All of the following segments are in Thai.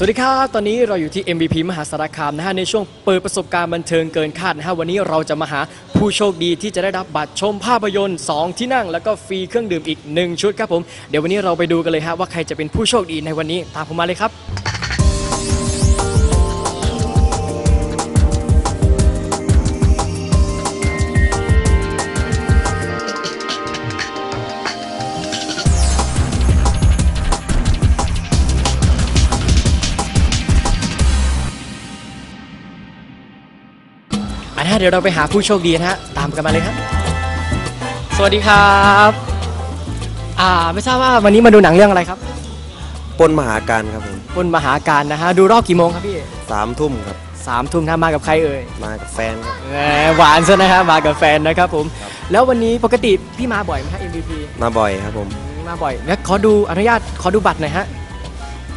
สวัสดีครับ ตอนนี้เราอยู่ที่ MVP มหาสารคามนะฮะ ในช่วงเปิดประสบการณ์บันเทิงเกินคาดนะฮะ วันนี้เราจะมาหาผู้โชคดีที่จะได้รับบัตรชมภาพยนตร์ 2 ที่นั่ง แล้วก็ฟรีเครื่องดื่มอีก 1 ชุดครับผม เดี๋ยววันนี้เราไปดูกันเลยฮะว่าใครจะเป็นผู้โชคดีในวันนี้ ตามผมมาเลยครับ อะนะฮะเดี๋ยวเราไปหาผู้โชคดีนะฮะตามกันมาเลยครับ สวัสดีครับอ่าไม่ทราบว่าวันนี้มาดูหนังเรื่องอะไรครับปนมหาการครับผมบนมหาการนะฮะดูรอบกี่โมงครับพี่สามทุ่มครับ สามทุ่มนะมากับใครเอ่ยมากับแฟนครับ แหมหวานซะนะครับมากับแฟนนะครับผมแล้ววันนี้ปกติพี่มาบ่อยไหมฮะ MVP มาบ่อยครับผม มาบ่อยงั้นขอดูอนุญาตขอดูบัตรหน่อยฮะ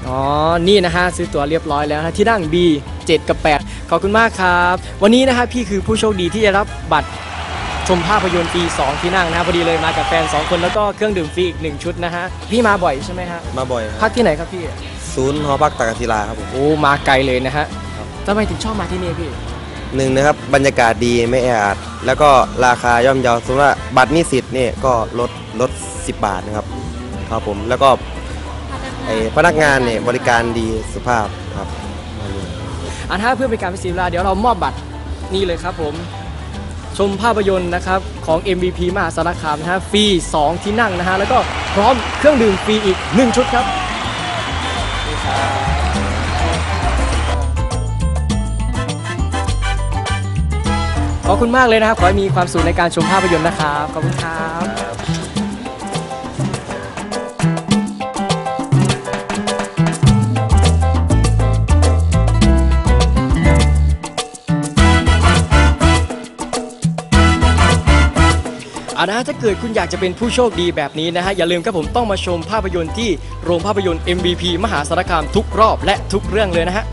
อ๋อ นี่นะฮะซื้อตั๋วเรียบร้อยแล้วนะที่นั่ง B 7 กับ 8 ขอบคุณมากครับ วันนี้นะฮะพี่คือผู้โชคดีที่จะรับบัตรชมภาพยนตร์ฟรี2 ที่นั่งนะฮะพอดีเลยมากับแฟน 2 คนแล้วก็เครื่องดื่มฟรีอีก 1 ชุดนะฮะ พี่มาบ่อยใช่ไหมฮะ มาบ่อยคพัรับกที่ไหนครับพี่ ศูนย์หอพักตากศิลาครับผมโอ้ มาไกลเลยนะฮะทำไมถึงชอบมาที่นี่พี่ หนึ่งนะครับบรรยากาศดีไม่แออัดแล้วก็ราคาย่อมเยาสมมติว่าบัตรนิสิตนี่ก็ลดลด 10 บาทนะครับครับผมแล้วก็ ไอ้พนักงานเนี่ยบริการดีสุภาพครับอันนี้อะถ้าเพื่อเป็นการไม่เสียเวลาเดี๋ยวเรามอบบัตรนี่เลยครับผมชมภาพยนตร์นะครับของ MVP มหาสารคามนะฮะฟรี 2 ที่นั่งนะฮะแล้วก็พร้อมเครื่องดื่มฟรีอีก 1 ชุดครับขอบคุณมากเลยนะครับ ขอให้มีความสุขในการชมภาพยนตร์นะครับ ขอบคุณครับ เอานะฮะถ้าเกิดคุณอยากจะเป็นผู้โชคดีแบบนี้นะฮะ อย่าลืมครับผมต้องมาชมภาพยนตร์ที่โรงภาพยนตร์ MVP มหาสารคามทุกรอบและทุกเรื่องเลยนะฮะ